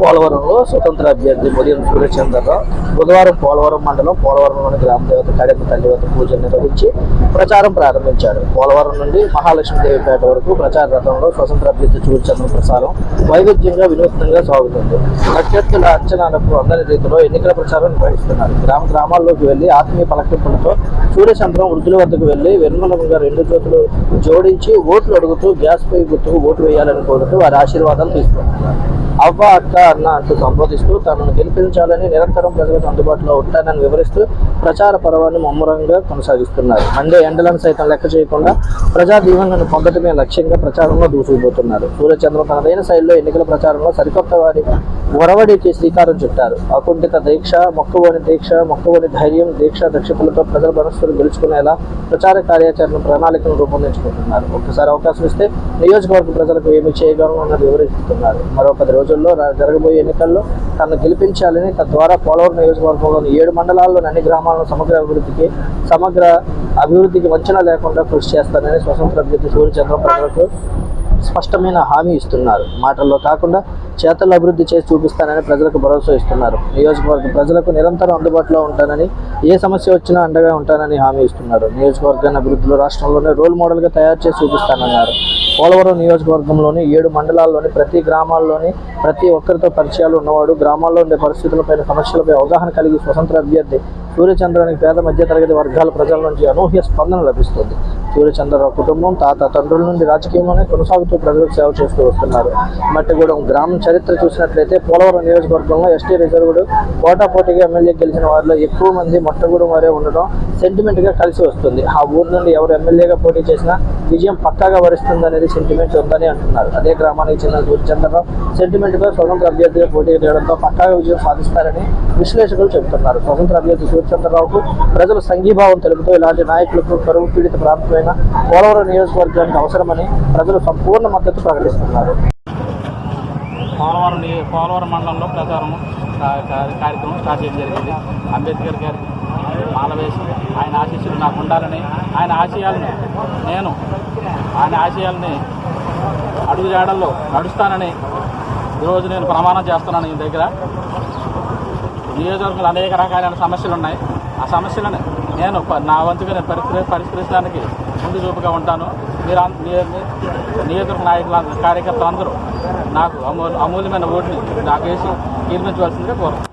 పోలవరంలో స్వతంత్ర అభ్యర్థి ఉదయం సూర్యచంద్రరావు బుధవారం పోలవరం మండలం పోలవరంలోని గ్రామ దేవత కడెమ్మ తల్లి వద్ద పూజలు నిర్వహించి ప్రచారం ప్రారంభించారు. పోలవరం నుండి మహాలక్ష్మీదేవిపేట వరకు ప్రచార రథంలో స్వతంత్ర అభ్యర్థి సూర్యచంద్ర ప్రసారం వైవిధ్యంగా వినూత్నంగా సాగుతుంది. ప్రత్యర్థుల అంచనాలకు అందని రీతిలో ఎన్నికల ప్రచారం నిర్వహిస్తున్నారు. గ్రామ గ్రామాల్లోకి వెళ్ళి ఆత్మీయ పలకరింపులతో సూర్యచంద్రం వృద్ధుల వద్దకు వెళ్ళి వెన్మలంగా రెండు చేతులు జోడించి ఓట్లు అడుగుతూ గ్యాస్ పై గుర్తుకు ఓటు వేయాలని కోరుతూ వారి ఆశీర్వాదాలు తీసుకుంటున్నారు. అవ్వ అక్క అన్న అంటూ సంబోధిస్తూ తనను గెలిపించాలని నిరంతరం ప్రజలకు అందుబాటులో ఉంటానని వివరిస్తూ ప్రచార పర్వాన్ని ముమ్మరంగా కొనసాగిస్తున్నారు. మండే ఎండలను సైతం లెక్క చేయకుండా ప్రజా దీవెనలను పొందటమే లక్ష్యంగా ప్రచారంలో దూసుకుపోతున్నారు. సూర్యచంద్ర తనదైన శైలిలో ఎన్నికల ప్రచారంలో సరికొత్త వారి ఒరవడికి శ్రీకారం చుట్టారు. అకుంఠిత దీక్ష మొక్కవని దీక్ష మొక్కవని ధైర్యం దీక్ష దక్షతలతో ప్రజల మనస్సును గెలుచుకునేలా ప్రచార కార్యాచరణ ప్రణాళికను రూపొందించుకుంటున్నారు. ఒక్కసారి అవకాశం ఇస్తే నియోజకవర్గ ప్రజలకు ఏమి చేయగలను అన్నది వివరిస్తున్నారు. మరో పది రోజుల్లో జరగబోయే ఎన్నికల్లో తనను గెలిపించాలని తద్వారా పోలవరం నియోజకవర్గంలోని ఏడు మండలాల్లోని అన్ని గ్రామాలను సమగ్ర అభివృద్ధికి సమగ్ర అభివృద్ధికి వంచన లేకుండా కృషి చేస్తానని స్వతంత్ర అభ్యర్థి సూర్యచంద్ర ప్రజలకు స్పష్టమైన హామీ ఇస్తున్నారు. మాటల్లో కాకుండా చేతలు అభివృద్ధి చేసి చూపిస్తానని ప్రజలకు భరోసా ఇస్తున్నారు. నియోజకవర్గ ప్రజలకు నిరంతరం అందుబాటులో ఉంటానని ఏ సమస్య వచ్చినా అండగా ఉంటానని హామీ ఇస్తున్నారు. నియోజకవర్గాన్ని అభివృద్ధిలో రాష్ట్రంలోనే రోల్ మోడల్గా తయారు చేసి చూపిస్తానన్నారు. పోలవరం నియోజకవర్గంలోని ఏడు మండలాల్లోని ప్రతి గ్రామాల్లోని ప్రతి ఒక్కరితో పరిచయాలు ఉన్నవాడు గ్రామాల్లో ఉండే పరిస్థితులపై సమస్యలపై అవగాహన కలిగి స్వతంత్ర అభ్యర్థి సూర్యచంద్రానికి పేద మధ్యతరగతి వర్గాల ప్రజల నుంచి అనూహ్య స్పందన లభిస్తుంది. సూర్యచంద్రరావు కుటుంబం తాత తండ్రుల నుండి రాజకీయంలోనే కొనసాగుతూ ప్రజలకు సేవ చేస్తూ వస్తున్నారు. మట్టిగూడెం గ్రామం చరిత్ర చూసినట్లయితే పోలవరం నియోజకవర్గంలో ఎస్టీ రిజర్వ్డ్ పోటాపోటీగా ఎమ్మెల్యే గెలిచిన వారిలో ఎక్కువ మంది మట్టగూడెం వారే ఉండడం సెంటిమెంట్గా కలిసి వస్తుంది. ఆ ఊరు నుండి ఎవరు ఎమ్మెల్యేగా పోటీ చేసినా విజయం పక్కాగా వరిస్తుంది అనేది సెంటిమెంట్ ఉందని అంటున్నారు. అదే గ్రామానికి చెందిన సూర్యచంద్రరావు సెంటిమెంట్గా స్వతంత్ర అభ్యర్థిగా పోటీ చేయడంతో పక్కాగా విజయం సాధిస్తారని విశ్లేషకులు చెబుతున్నారు. స్వతంత్ర అభ్యర్థి సూర్యచంద్రరావుకు ప్రజలు సంఘీభావం తెలుపుతూ ఇలాంటి నాయకులకు కరువు పీడిత ప్రాంతమైన పోలవరం నియోజకవర్గానికి అవసరమని ప్రజలు సంపూర్ణ మద్దతు ప్రకటిస్తున్నారు. పోలవరం పోలవరం మండలంలో ప్రచారం కార్యక్రమం స్టార్ట్ చేయడం జరిగింది. అంబేద్కర్ గారి మాల వేసి ఆయన ఆశీస్సులు నాకు ఉండాలని ఆయన ఆశయాలను నేను ఆయన ఆశయాల్ని అడుగుజాడల్లో నడుస్తానని ఈరోజు నేను ప్రమాణం చేస్తున్నాను ఈ దగ్గర. నియోజకవర్గంలో అనేక రకాలైన సమస్యలు ఉన్నాయి. ఆ సమస్యలను నేను ప- నా వంతుగా నేను పరిష్కరి పరిష్కరించడానికి ముందు చూపుగా ఉంటాను. మీరు నియోజకవర్గ నాయకుల కార్యకర్తలు అందరూ నాకు అమూల్య అమూల్యమైన ఓటుని నాకు వేసి నిర్మించవలసిందిగా కోరుతాను